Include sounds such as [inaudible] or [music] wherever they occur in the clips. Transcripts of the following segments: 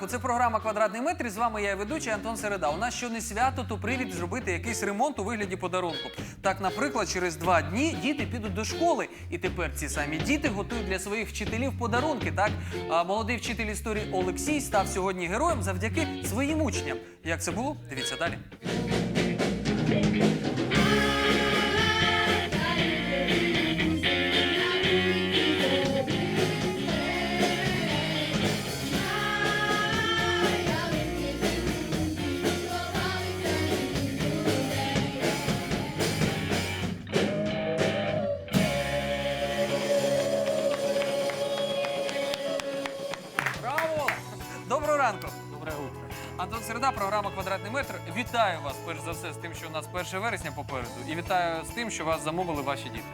ранку. Це програма Квадратний метр. З вами я ведучий Антон Середа. У нас що не свято, то привід зробити якийсь ремонт у вигляді подарунку. Так, наприклад, через два дні діти підуть до школи, і тепер ці самі діти готують для своїх вчителів подарунки. Так, а молодий вчитель історії Олексій став сьогодні героєм завдяки своїм учням. Як це було? Дивіться далі. Середа, програма Квадратний метр. Вітаю вас перш за все з тим, що у нас 1 вересня попереду, і вітаю з тим, що вас замовили ваші діти.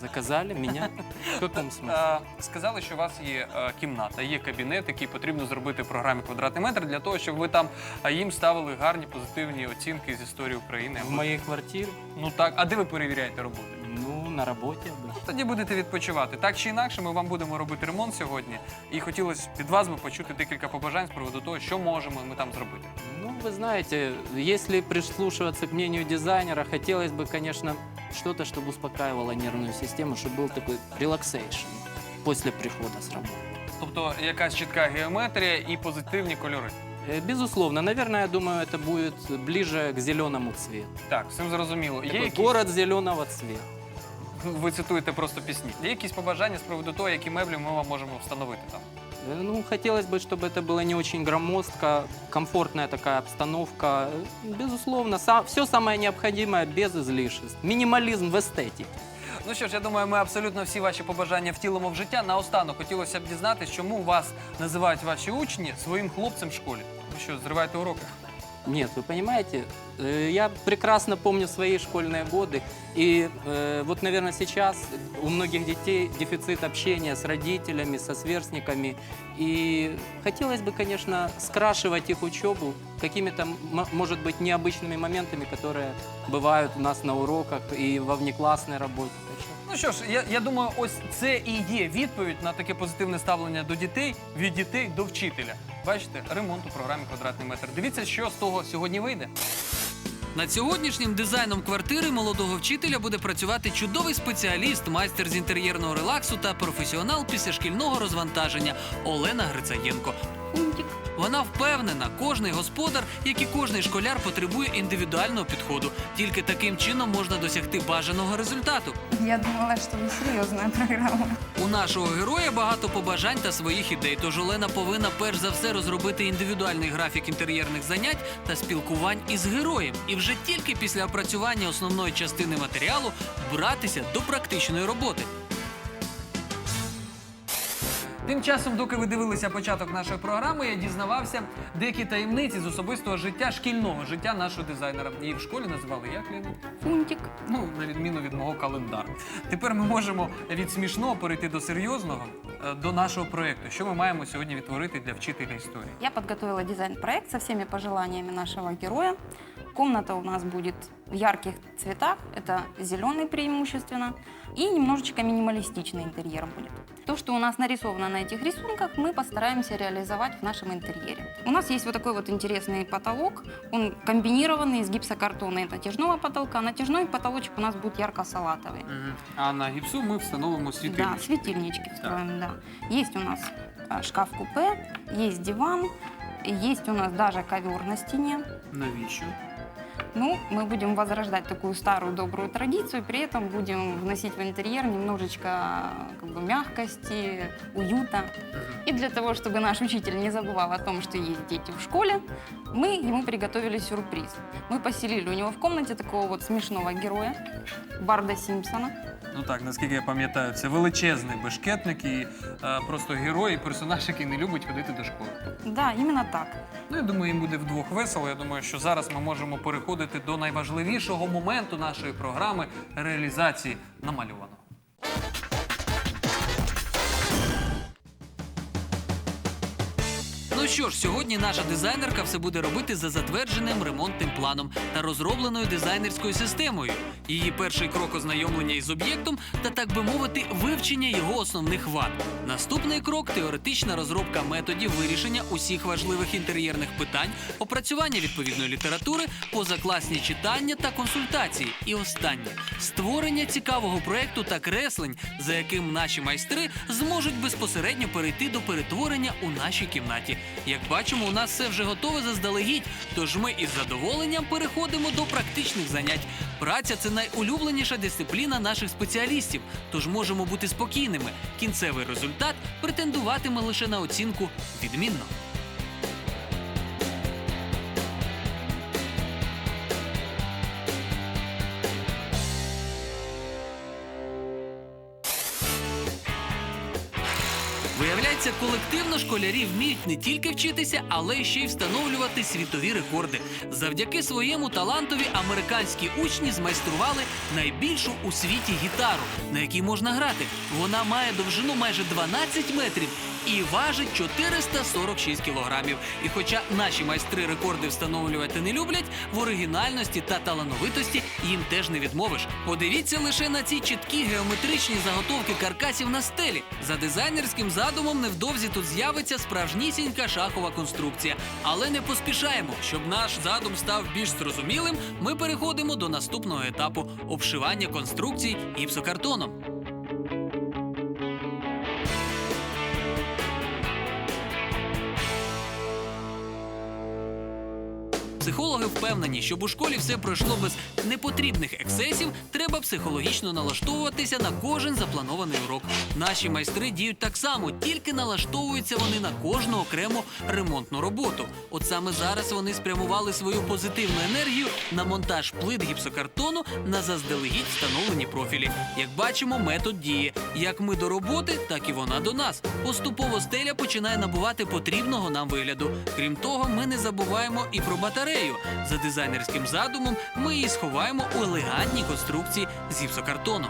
Заказали меня? [laughs] В каком смысле? Е, сказали, що у вас є е, кімната, є кабінет, який потрібно зробити в програмі Квадратний метр для того, щоб ви там е, їм ставили гарні позитивні оцінки з історії України. В моей квартире? Ну так, а де ви перевіряєте роботи? Ну, на работе обычно. Тоді будете відпочивати. Так чи інакше, ми вам будемо робити ремонт сьогодні. І хотілося від вас би почути декілька побажань з приводу того, що можемо ми там зробити Ну, вы знаете, если прислушиваться к мнению дизайнера, хотелось бы, конечно, что-то, чтобы успокаивало нервную систему, чтобы был такой релаксейшн после прихода с работы. Тобто якась чітка геометрія і позитивні кольори. Э, Безусловно, наверное, я думаю, это будет ближе к зеленому цвету. Так, всім зрозуміло. Є Такой якісь... город зеленого цвета. Ви цитуєте просто пісні. Є якісь побажання з приводу того, які меблі ми вам можемо встановити там. Э, Ну, хотелось бы, чтобы это было не очень громоздко, комфортная такая обстановка. Э, Безусловно, все самое необходимое без излишеств. Минимализм в эстетике. Ну що ж, я думаю, ми абсолютно всі ваші побажання втілимо в життя. Наостанок хотілося б дізнатися, чому вас називають ваші учні своїм хлопцем в школі. Ви що, зриваєте уроки? Нет, вы понимаете, э, я прекрасно помню свои школьные годы. И э, вот, наверное, сейчас у многих детей дефицит общения с родителями, со сверстниками. И хотелось бы, конечно, скрашивать их учебу какими-то, м- может быть, необычными моментами, которые бывают у нас на уроках и во внеклассной работе. Ну що ж, я, я думаю, ось це і є відповідь на таке позитивне ставлення до дітей від дітей до вчителя. Бачите, ремонт у програмі Квадратний метр. Дивіться, що з того сьогодні вийде. Над сьогоднішнім дизайном квартири молодого вчителя буде працювати чудовий спеціаліст, майстер з інтер'єрного релаксу та професіонал післяшкільного розвантаження Олена Грицаєнко. Фунтик. Вона впевнена, кожний господар, як і кожний школяр, потребує індивідуального підходу. Тільки таким чином можна досягти бажаного результату. Я думала, что вы серьезная программа. У нашого героя багато побажань та своїх ідей. Тож Олена повинна перш за все розробити індивідуальний графік інтер'єрних занять та спілкувань із героєм. І вже тільки після опрацювання основної частини матеріалу братися до практичної роботи. Тим часом, доки ви дивилися початок нашої програми, я дізнавався деякі таємниці з особистого життя шкільного життя нашого дизайнера. Її в школі називали як Ліна? Фунтик. Ну, на відміну від мого календару. Тепер ми можемо від смішного перейти до серйозного, е, до нашого проєкту. Що ми маємо сьогодні відтворити для вчителя історії? Я подготовила дизайн-проект со всеми пожеланиями нашего героя. Комната у нас будет в ярких цветах, это зеленый преимущественно, и немножечко минималистичный интерьер будет. То, что у нас нарисовано на этих рисунках, мы постараемся реализовать в нашем интерьере. У нас есть вот такой вот интересный потолок, он комбинированный из гипсокартона и натяжного потолка. Натяжной потолочек у нас будет ярко-салатовый. А на гіпсу ми встановимо Да, светильнички встроим, да. Есть у нас а, шкаф-купе, есть диван, есть у нас даже ковер на стене. Навіщо? Ну, мы будем возрождать такую старую добрую традицию, при этом будем вносить в интерьер немножечко как бы, мягкости, уюта. И для того, чтобы наш учитель не забывал о том, что есть дети в школе, мы ему приготовили сюрприз. Мы поселили у него в комнате такого вот смешного героя, Барда Симпсона. Ну так, наскільки я пам'ятаю, це величезний бешкетник і е, просто герой, і персонаж, який не любить ходити до школи. Да, именно так. Ну, я думаю, їм буде вдвох весело. Я думаю, що зараз ми можемо переходити до найважливішого моменту нашої програми реалізації намальованого. Ну що ж, сьогодні наша дизайнерка все буде робити за затвердженим ремонтним планом та розробленою дизайнерською системою. Її перший крок ознайомлення із об'єктом та, так би мовити, вивчення його основних вад. Наступний крок теоретична розробка методів вирішення усіх важливих інтер'єрних питань, опрацювання відповідної літератури, позакласні читання та консультації. І останнє створення цікавого проекту та креслень, за яким наші майстри зможуть безпосередньо перейти до перетворення у нашій кімнаті. Як бачимо, у нас все вже готове заздалегідь, тож ми із задоволенням переходимо до практичних занять. Праця це найулюбленіша дисципліна наших спеціалістів, тож можемо бути спокійними. Кінцевий результат претендуватиме лише на оцінку відмінно. Школярі вміють не тільки вчитися, але ще й встановлювати світові рекорди. Завдяки своєму талантові американські учні змайстрували найбільшу у світі гітару, на якій можна грати. Вона має довжину майже 12 метрів і важить 446 кілограмів. І хоча наші майстри рекорди встановлювати не люблять, в оригінальності та талановитості їм теж не відмовиш. Подивіться лише на ці чіткі геометричні заготовки каркасів на стелі. За дизайнерським задумом невдовзі тут з'явиться справжнісінька шахова конструкція. Але не поспішаємо. Щоб наш задум став більш зрозумілим, ми переходимо до наступного етапу обшивання конструкцій гіпсокартоном. Впевнені, щоб у школі все пройшло без непотрібних ексцесів, треба психологічно налаштовуватися на кожен запланований урок. Наші майстри діють так само, тільки налаштовуються вони на кожну окрему ремонтну роботу. От саме зараз вони спрямували свою позитивну енергію на монтаж плит гіпсокартону на заздалегідь встановлені профілі. Як бачимо, метод діє. Як ми до роботи, так і вона до нас. Поступово стеля починає набувати потрібного нам вигляду. Крім того, ми не забуваємо і про батарею. За дизайнерським задумом ми її сховаємо у елегантній конструкції з.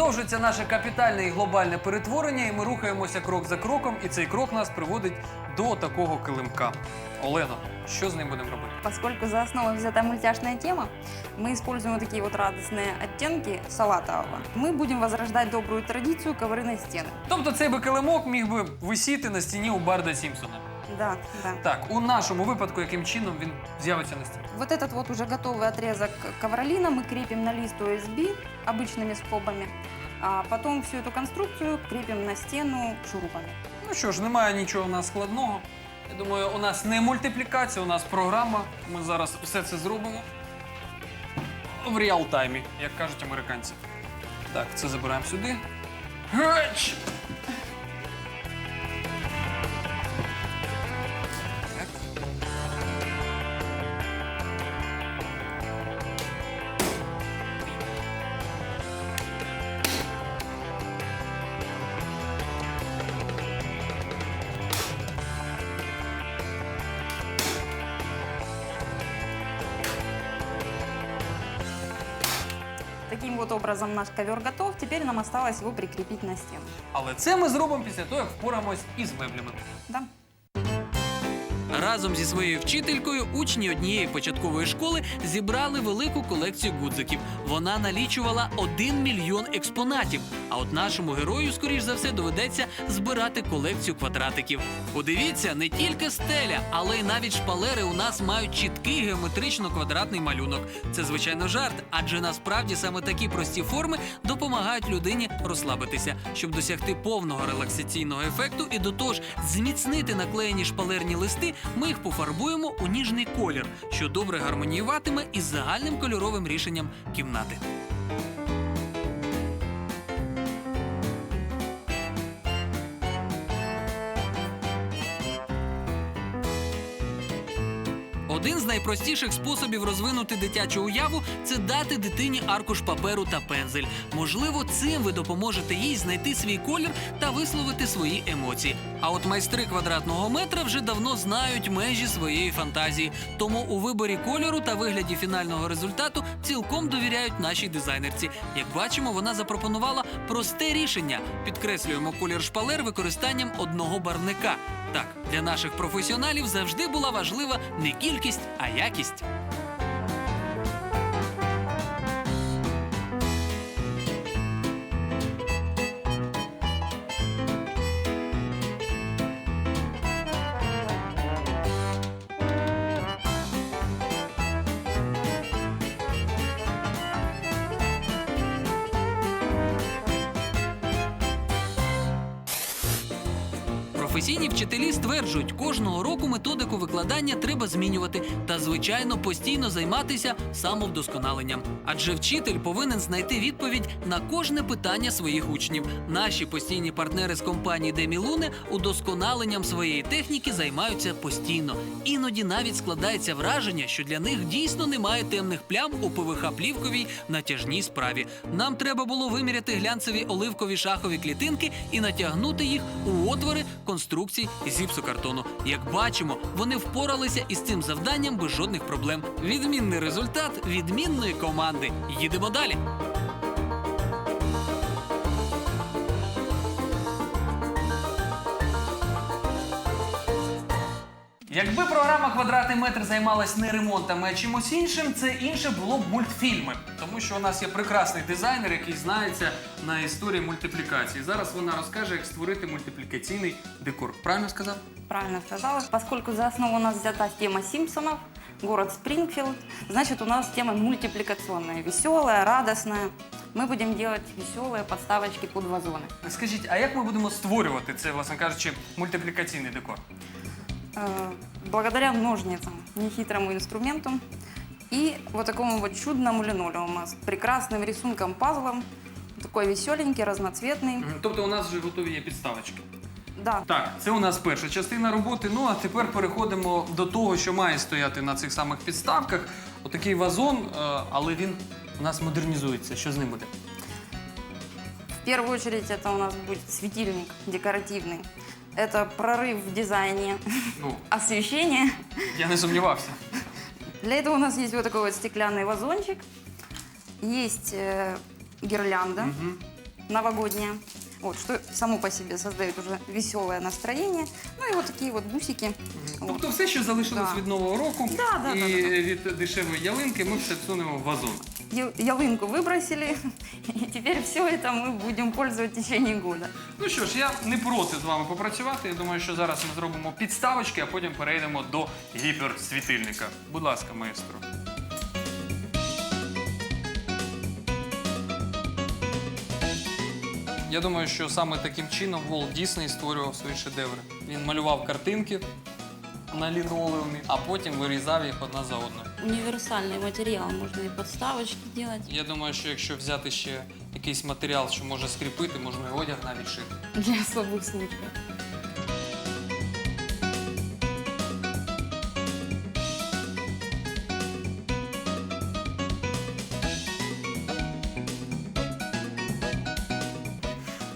Продовжується наше капітальне і глобальне перетворення, і ми рухаємося крок за кроком, і цей крок нас приводить до такого килимка. Олено, що з ним будемо робити? Поскольку за основу взята мультяшная тема, мы используем вот такие вот радостные оттенки салатового. Мы будем возрождать добрую традицию ковры стены. Тобто цей би килимок міг би висіти на стіні у Барда Сімпсона. Да, да. Так, у нашому випадку, яким чином він з'явиться на стіні? Вот этот вот уже готовый отрезок ковролина мы крепим на лист OSB обычными скобами. А потом всю эту конструкцию крепим на стену шурупами. Ну що ж, немає нічого у нас складного. Я думаю, у нас не мультиплікація, у нас програма. Ми зараз все це зробимо в реал-таймі, як кажуть американці. Так, це забираємо сюди. Геч! Образом наш ковер готов. Теперь нам осталось его прикрепить на стену. Але це ми зробимо після того, як впораємось із меблями. Да. Разом зі своєю вчителькою учні однієї початкової школи зібрали велику колекцію гудзиків. Вона налічувала один мільйон експонатів. А от нашому герою, скоріш за все, доведеться збирати колекцію квадратиків. Подивіться, не тільки стеля, але й навіть шпалери у нас мають чіткий геометрично-квадратний малюнок. Це звичайно жарт, адже насправді саме такі прості форми допомагають людині розслабитися, щоб досягти повного релаксаційного ефекту і до того ж зміцнити наклеєні шпалерні листи. Ми їх пофарбуємо у ніжний колір, що добре гармоніюватиме із загальним кольоровим рішенням кімнати. Один з найпростіших способів розвинути дитячу уяву це дати дитині аркуш паперу та пензель. Можливо, цим ви допоможете їй знайти свій колір та висловити свої емоції. А от майстри квадратного метра вже давно знають межі своєї фантазії. Тому у виборі кольору та вигляді фінального результату цілком довіряють нашій дизайнерці. Як бачимо, вона запропонувала просте рішення: підкреслюємо колір шпалер використанням одного барвника. Так, для наших професіоналів завжди була важлива не кількість, а якість. Викладання треба змінювати та, звичайно, постійно займатися самовдосконаленням. Адже вчитель повинен знайти відповідь на кожне питання своїх учнів. Наші постійні партнери з компанії Демілуне удосконаленням своєї техніки займаються постійно. Іноді навіть складається враження, що для них дійсно немає темних плям у ПВХ-плівковій натяжній справі. Нам треба було виміряти глянцеві оливкові шахові клітинки і натягнути їх у отвори конструкцій зіпсокартону. Як бачимо, вони впоралися із цим завданням без жодних проблем. Відмінний результат відмінної команди. Їдемо далі. Якби програма Квадратний метр займалась не ремонтами, а чимось іншим, це інше було б мультфільми. Тому що у нас є прекрасний дизайнер, який знається на історії мультиплікації. Зараз вона розкаже, як створити мультиплікаційний декор. Правильно сказав? Правильно сказала. Поскольку за основу у нас взята тема Симпсонов, город Спрингфилд, значит, у нас тема мультипликационная, веселая, радостная. Мы будем делать веселые подставочки под вазоны. Скажіть, а як ми будемо створювати це, власне кажучи, мультиплікаційний декор? Э, Благодаря ножницам, нехитрому инструменту и вот такому вот чудному линолеуму с прекрасным рисунком пазлом. Такой веселенький, разноцветный. Мгм. Тобто у нас вже готові є підставочки. Да, Так, це у нас перша частина роботи. Ну а тепер переходимо до того, що має стояти на цих самих підставках. Отакий вазон, е, але він у нас модернізується. Що з ним буде? в первую очередь это у нас будет светильник декоративный. Это прорыв в дизайне Ну, [laughs] освещения. я не сумнівався. Для этого у нас есть вот такой вот стеклянный вазончик. Есть э, гирлянда Мгм. новогодняя. Вот, что само по себе создает уже веселое настроение. Ну и вот такие вот бусики. Вот. Тобто все, що залишилось Да. від нового року Да, да, і да, да, да. від дешевої ялинки, ми все всунемо в вазон. Я- Ялынку выбросили, [laughs] и теперь все это мы будем пользовать в течение года. Ну що ж, я не проти з вами попрацювати. Я думаю, що зараз ми зробимо підставочки, а потім перейдемо до гіперсвітильника. Будь ласка, маестро. Я думаю, що саме таким чином Волт Дісней створював свої шедеври. Він малював картинки на лінолеумі, а потім вирізав їх одна за одною. Універсальний матеріал, можна і подставочки робити. Я думаю, що якщо взяти ще якийсь матеріал, що може скріпити, можна і одяг навіть шити. Для особих случаев.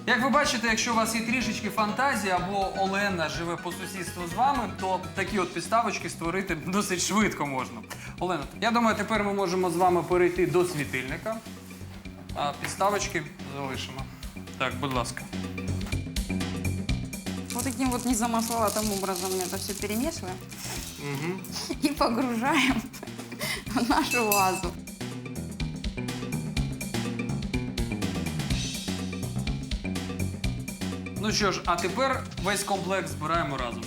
Як ви бачите, якщо у вас є трішечки фантазії або Олена живе по сусідству з вами, то такі от підставочки створити досить швидко можна. Олена, я думаю, тепер ми можемо з вами перейти до світильника. А підставочки залишимо. Так, будь ласка. Вот таким вот незамысловатым образом мы это все перемешиваем Угу. и погружаем в нашу вазу. Ну що ж, а тепер весь комплекс збираємо разом.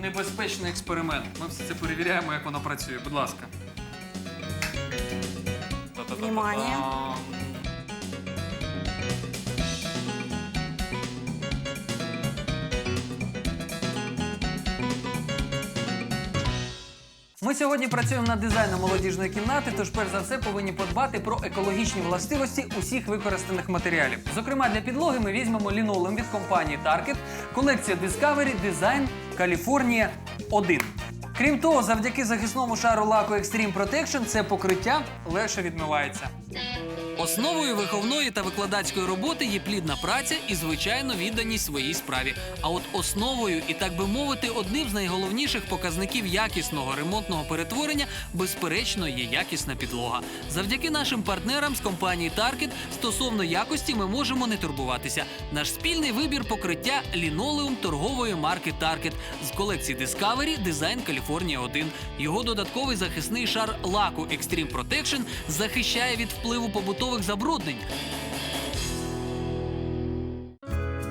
Небезпечний експеримент. Ми все це перевіряємо, як воно працює. Будь ласка. Та-та-та-та-та. Внимание. Ми сьогодні працюємо над дизайном молодіжної кімнати, тож перш за все повинні подбати про екологічні властивості усіх використаних матеріалів. Зокрема, для підлоги ми візьмемо лінолеум від компанії Target, колекція Discovery Design California 1. Крім того, завдяки захисному шару лаку Extreme Protection це покриття легше відмивається. Основою виховної та викладацької роботи є плідна праця і, звичайно, відданість своїй справі. А от основою і, так би мовити, одним з найголовніших показників якісного ремонтного перетворення, безперечно, є якісна підлога. Завдяки нашим партнерам з компанії Target стосовно якості ми можемо не турбуватися. Наш спільний вибір покриття лінолеум торгової марки Target з колекції Discovery Design California 1. Його додатковий захисний шар лаку Extreme Protection захищає від впливу побутових забруднень.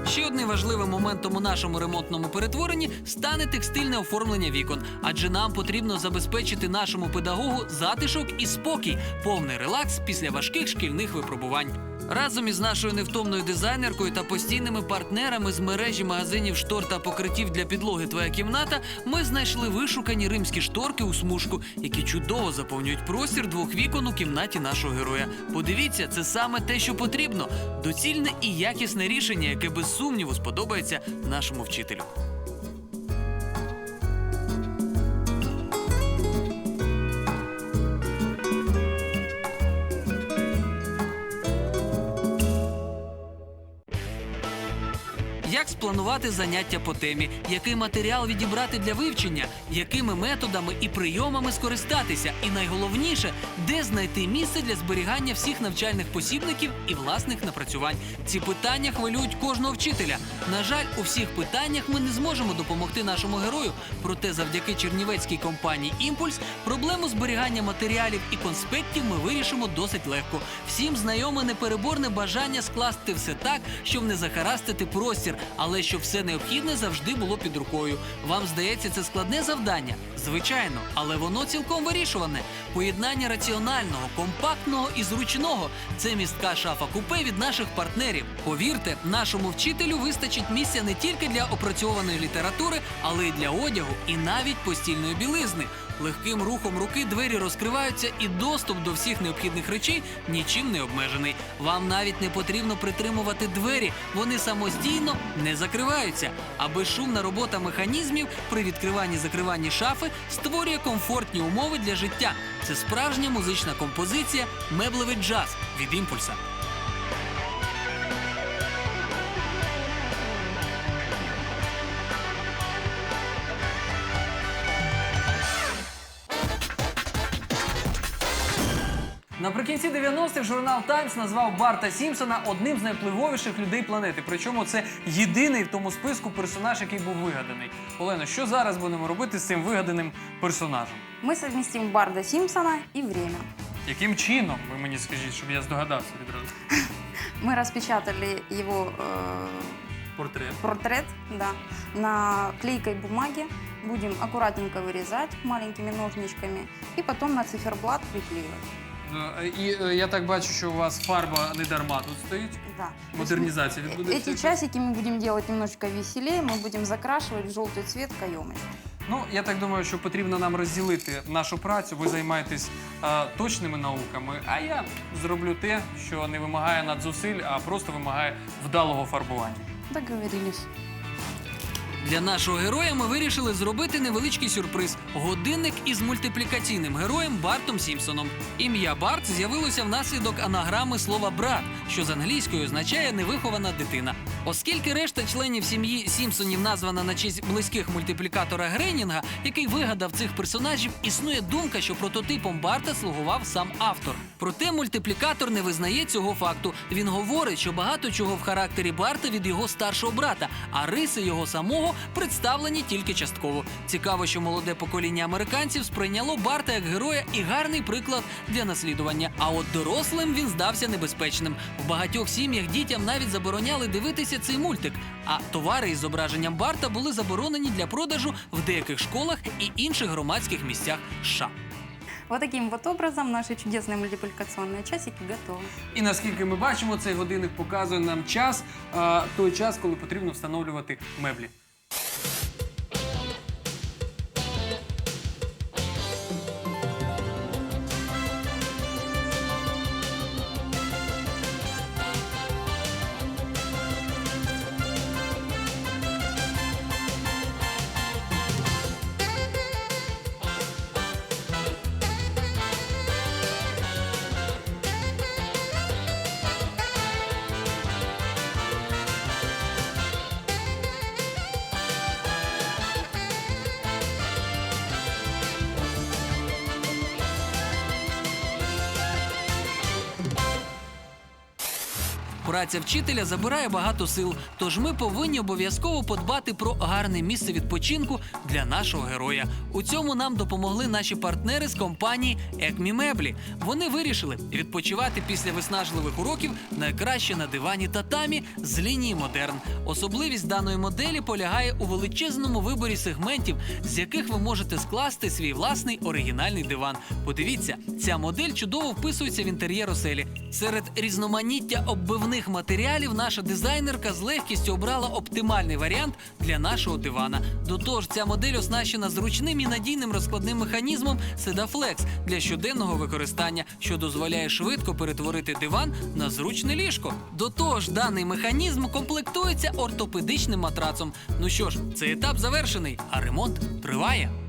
Ще одним важливим моментом у нашому ремонтному перетворенні стане текстильне оформлення вікон, адже нам потрібно забезпечити нашому педагогу затишок і спокій, повний релакс після важких шкільних випробувань. Разом із нашою невтомною дизайнеркою та постійними партнерами з мережі магазинів штор та покриттів для підлоги Твоя кімната ми знайшли вишукані римські шторки у смужку, які чудово заповнюють простір двох вікон у кімнаті нашого героя. Подивіться, це саме те, що потрібно: доцільне і якісне рішення, яке без сумніву сподобається нашому вчителю. Як спланувати заняття по темі, який матеріал відібрати для вивчення, якими методами і прийомами скористатися, і найголовніше, де знайти місце для зберігання всіх навчальних посібників і власних напрацювань. Ці питання хвилюють кожного вчителя. На жаль, у всіх питаннях ми не зможемо допомогти нашому герою. Проте, завдяки чернівецькій компанії Імпульс, проблему зберігання матеріалів і конспектів ми вирішимо досить легко. Всім знайоме непереборне бажання скласти все так, щоб не захарастити простір, але щоб все необхідне завжди було під рукою. Вам здається, це складне завдання? Звичайно, але воно цілком вирішуване. Поєднання раціонального, компактного і зручного це містка шафа купе від наших партнерів. Повірте, нашому вчителю вистачить місця не тільки для опрацьованої літератури, але й для одягу, і навіть постільної білизни. Легким рухом руки двері розкриваються, і доступ до всіх необхідних речей нічим не обмежений. Вам навіть не потрібно притримувати двері, вони самостійно не закриваються. А безшумна робота механізмів при відкриванні закриванні шафи створює комфортні умови для життя. Це справжня музична композиція, меблевий джаз від імпульса. Наприкінці 90-х журнал Таймс назвав Барта Сімпсона одним з найвпливовіших людей планети. Причому це єдиний в тому списку персонаж, який був вигаданий. Олено, що зараз будемо робити з цим вигаданим персонажем? Мы совместим Барда Симпсона и время. Яким чином, ви мені скажіть, щоб я здогадався відразу? [laughs] Мы распечатали его э, Портрет. портрет да, на клейкой бумаге. Будем аккуратненько вырезать маленькими ножничками и потом на циферблат приклеивать. Е, І е, я так бачу, що у вас фарба не дарма тут стоїть. Да. Модернизация То есть, відбудеться. Эти часики мы будем делать немножечко веселее. Мы будем закрашивать в желтый цвет каемочку. Ну, я так думаю, що потрібно нам розділити нашу працю. Ви займаєтесь е, точними науками, а я зроблю те, що не вимагає надзусиль, а просто вимагає вдалого фарбування. Договорились. Для нашого героя ми вирішили зробити невеличкий сюрприз: годинник із мультиплікаційним героєм Бартом Сімпсоном. Ім'я Барт з'явилося внаслідок анаграми слова брат, що з англійської означає невихована дитина. Оскільки решта членів сім'ї Сімпсонів названа на честь близьких мультиплікатора Грейнінга, який вигадав цих персонажів, існує думка, що прототипом Барта слугував сам автор. Проте мультиплікатор не визнає цього факту. Він говорить, що багато чого в характері Барта від його старшого брата, а риси його самого представлені тільки частково. Цікаво, що молоде покоління американців сприйняло Барта як героя і гарний приклад для наслідування. А от дорослим він здався небезпечним. В багатьох сім'ях дітям навіть забороняли дивитися цей мультик. А товари із зображенням Барта були заборонені для продажу в деяких школах і інших громадських місцях США. Вот таким вот образом наши чудесные мультипликационные часики готовы. І наскільки ми бачимо, цей годинник показує нам час, а, той час, коли потрібно встановлювати меблі. Праця вчителя забирає багато сил, тож ми повинні обов'язково подбати про гарне місце відпочинку для нашого героя. У цьому нам допомогли наші партнери з компанії Екмі Меблі. Вони вирішили відпочивати після виснажливих уроків найкраще на дивані татамі з лінії Модерн. Особливість даної моделі полягає у величезному виборі сегментів, з яких ви можете скласти свій власний оригінальний диван. Подивіться, ця модель чудово вписується в інтер'єр оселі. Серед різноманіття оббивних матеріалів наша дизайнерка з легкістю обрала оптимальний варіант для нашого дивана. До того ж, ця модель оснащена зручним і надійним розкладним механізмом Sedaflex для щоденного використання, що дозволяє швидко перетворити диван на зручне ліжко. До того ж, даний механізм комплектується ортопедичним матрацом. Ну що ж, цей етап завершений, а ремонт триває.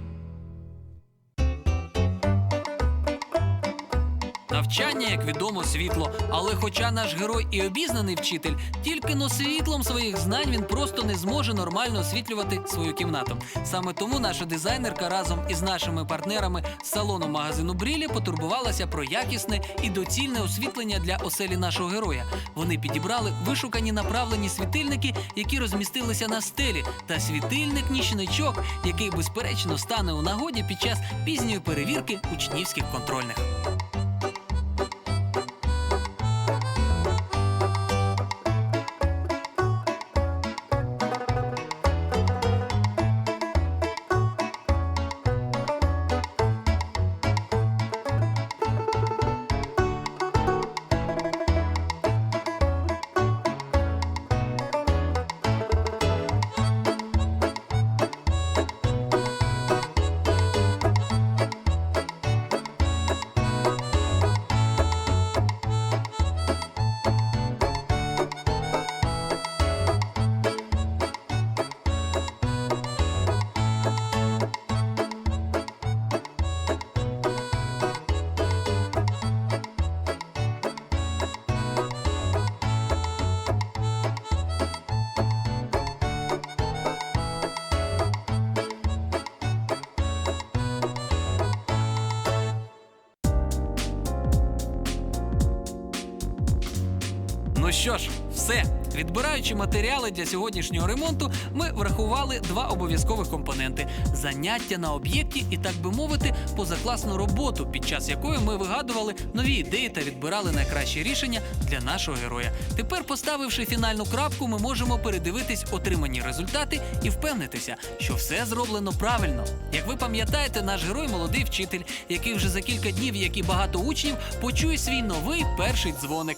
Навчання, як відомо, світло. Але хоча наш герой і обізнаний вчитель, тільки но світлом своїх знань він просто не зможе нормально освітлювати свою кімнату. Саме тому наша дизайнерка разом із нашими партнерами з салону магазину Брілі потурбувалася про якісне і доцільне освітлення для оселі нашого героя. Вони підібрали вишукані направлені світильники, які розмістилися на стелі, та світильник нічничок, який безперечно стане у нагоді під час пізньої перевірки учнівських контрольних. Що ж. Відбираючи матеріали для сьогоднішнього ремонту, ми врахували два обов'язкових компоненти: заняття на об'єкті і, так би мовити, позакласну роботу, під час якої ми вигадували нові ідеї та відбирали найкращі рішення для нашого героя. Тепер, поставивши фінальну крапку, ми можемо передивитись отримані результати і впевнитися, що все зроблено правильно. Як ви пам'ятаєте, наш герой молодий вчитель, який вже за кілька днів, як і багато учнів, почує свій новий перший дзвоник.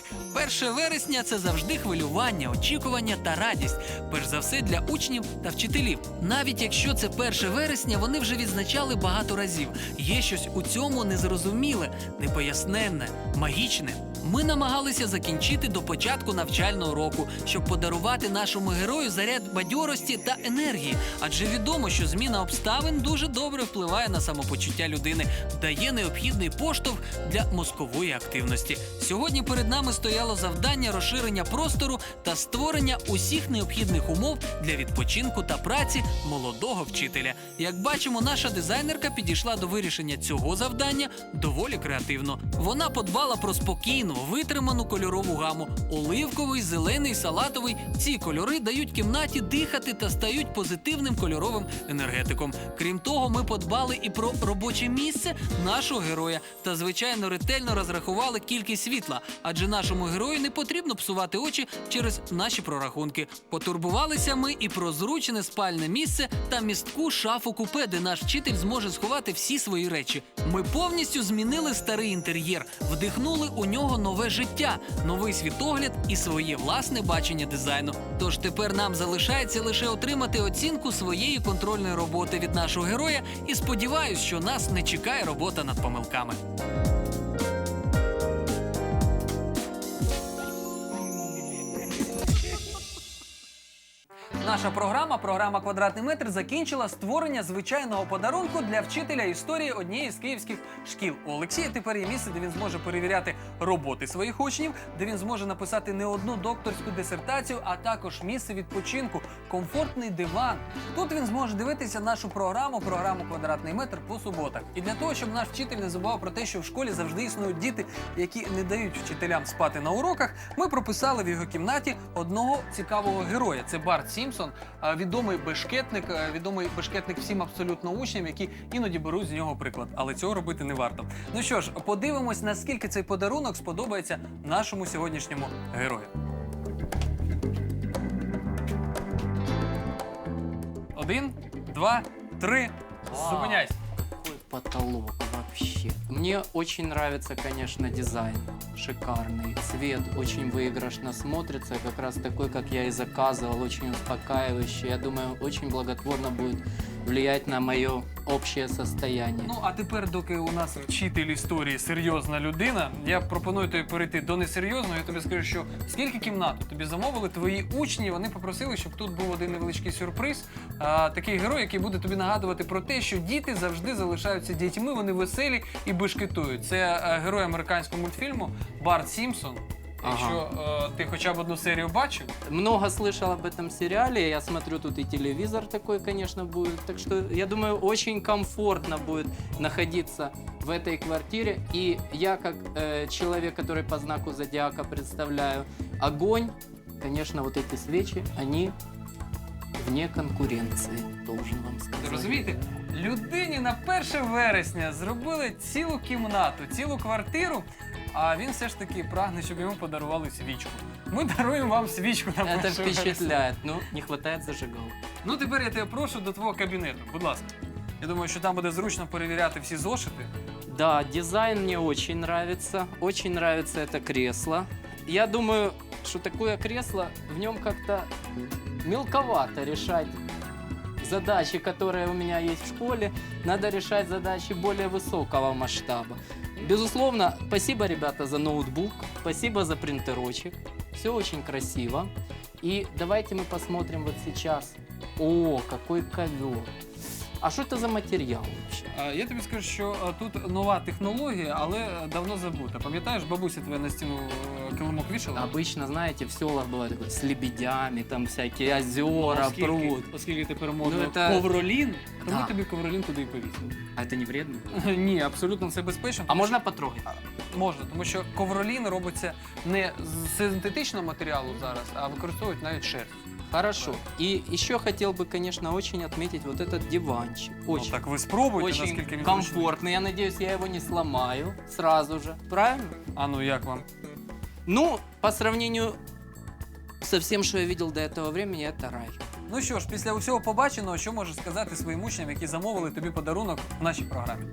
1 вересня це завжди хвилювання, очікування та радість. Перш за все для учнів та вчителів. Навіть якщо це 1 вересня, вони вже відзначали багато разів. Є щось у цьому незрозуміле, непоясненне, магічне. Ми намагалися закінчити до початку навчального року, щоб подарувати нашому герою заряд бадьорості та енергії. Адже відомо, що зміна обставин дуже добре впливає на самопочуття людини, дає необхідний поштовх для мозкової активності. Сьогодні перед нами стояло завдання розширення простору та створення усіх необхідних умов для відпочинку та праці молодого вчителя. Як бачимо, наша дизайнерка підійшла до вирішення цього завдання доволі креативно. Вона подбала про спокійну, витриману кольорову гаму. Оливковий, зелений, салатовий. Ці кольори дають кімнаті дихати та стають позитивним кольоровим енергетиком. Крім того, ми подбали і про робоче місце нашого героя та, звичайно, ретельно розрахували кількість світла, адже нашому герою не потрібно псувати очі через наші прорахунки. Потурбувалися ми і про зручне спальне місце та містку шафу купе, де наш вчитель зможе сховати всі свої речі. Ми повністю змінили старий інтер'єр, вдихнули у нього нове життя, новий світогляд і своє власне бачення дизайну. Тож тепер нам залишається лише отримати оцінку своєї контрольної роботи від нашого героя, і сподіваюсь, що нас не чекає робота над помилками. Наша програма, програма Квадратний метр, закінчила створення звичайного подарунку для вчителя історії однієї з київських шкіл. У Олексія тепер є місце, де він зможе перевіряти роботи своїх учнів, де він зможе написати не одну докторську дисертацію, а також місце відпочинку, комфортний диван. Тут він зможе дивитися нашу програму, програму Квадратний метр по суботах. І для того, щоб наш вчитель не забував про те, що в школі завжди існують діти, які не дають вчителям спати на уроках, ми прописали в його кімнаті одного цікавого героя. Це Барт Сімпсон, відомий бешкетник, відомий бешкетник всім абсолютно учням, які іноді беруть з нього приклад. Але цього робити не варто. Ну що ж, подивимось, наскільки цей подарунок сподобається нашому сьогоднішньому герою. Один, два, три. Зупиняйся Какой потолок вообще. Мне очень нравится, конечно, дизайн. Шикарный. Цвет очень выигрышно смотрится. Как раз такой, как я и заказывал. Очень успокаивающий. Я думаю, очень благотворно будет влиять на мое общее состояние. Ну а тепер, доки у нас вчитель історії серйозна людина, я пропоную тобі перейти до несерйозного. Я тобі скажу, що скільки кімнат тобі замовили твої учні. Вони попросили, щоб тут був один невеличкий сюрприз. А, такий герой, який буде тобі нагадувати про те, що діти завжди залишаються дітьми, вони веселі і бешкетують. Це е, герой американського мультфільму Барт Сімпсон. Якщо е, ти хоча б одну серію бачив, Много слышал об этом сериале. Я смотрю, тут и телевизор такой, конечно, будет. Так что, я думаю, очень комфортно будет находиться в этой квартире. И я, как э, человек, который по знаку зодиака представляю огонь, конечно, вот эти свечи, они вне конкуренции, должен вам Ви сказать. розумієте? Людині на 1 вересня зробили цілу кімнату, цілу квартиру, а він все ж таки прагне, щоб йому подарували свічку. Ми даруємо вам свічку на 1 Это вересня. впечатляет, но не хватает зажигалки. Ну тепер я тебе прошу до твого кабінету, будь ласка. Я думаю, що там буде зручно перевіряти всі зошити. Да, дизайн мне очень нравится. Очень нравится это кресло. Я думаю, что такое кресло, в нем как-то мелковато решать задачи, которые у меня есть в школе. Надо решать задачи более высокого масштаба. Безусловно, спасибо, ребята, за ноутбук. Спасибо за принтерочек. Все очень красиво. И давайте мы посмотрим вот сейчас. О, какой ковер. А что это за материал вообще? А, Я тобі скажу, що а, тут нова технологія, але е, давно забута. Пам'ятаєш, бабуся твоя на стіну е, килимок вішала? Обычно, знаете, в селах бывает такое, с лебедями, там всякие озера, оскільки, пруд. оскільки тепер модно Ну, це- ковролін, то ми Да. тобі ковролін туди і повісили. А это не вредно? [laughs] Ні, абсолютно все безпечно. А тому можно потрогать? Можна, тому що ковролін робиться не з синтетичного матеріалу зараз, а використовують навіть шерсть. Хорошо. И еще хотел бы, конечно, очень отметить вот этот диванчик. Очень, Ну, так ви спробуйте, очень наскільки він комфортный. Я надеюсь, я его не сломаю сразу же. Правильно? зручний. А ну як вам? Ну, по сравнению со всем, что я видел до этого времени, это рай. Ну що ж, після усього побаченого, що можеш сказати своїм учням, які замовили тобі подарунок в нашій програмі?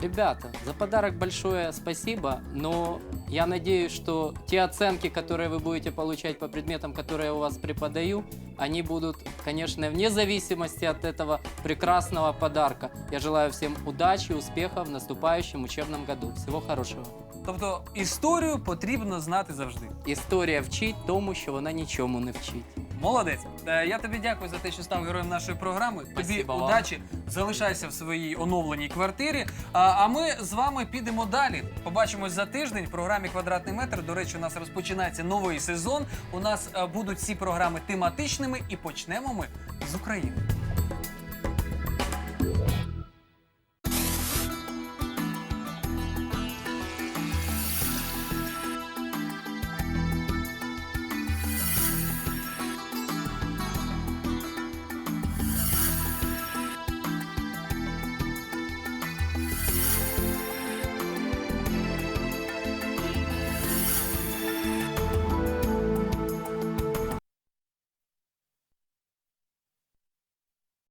Ребята, за подарок большое спасибо, но я надеюсь, что те оценки, которые вы будете получать по предметам, которые я у вас преподаю, они будут, конечно, вне зависимости от этого прекрасного подарка. Я желаю всем удачи, успехов в наступающем учебном году. Всего хорошего. Тобто історію потрібно знати завжди. Історія вчить тому, що вона нічому не вчить. Молодець. Е, Я тобі дякую за те, що став героєм нашої програми. Тобі Спасибо вам. удачі, залишайся в своїй оновленій квартирі. А, а ми з вами підемо далі. Побачимось за тиждень в програмі Квадратний метр. До речі, у нас розпочинається новий сезон. У нас е, будуть всі програми тематичними, і почнемо ми з України.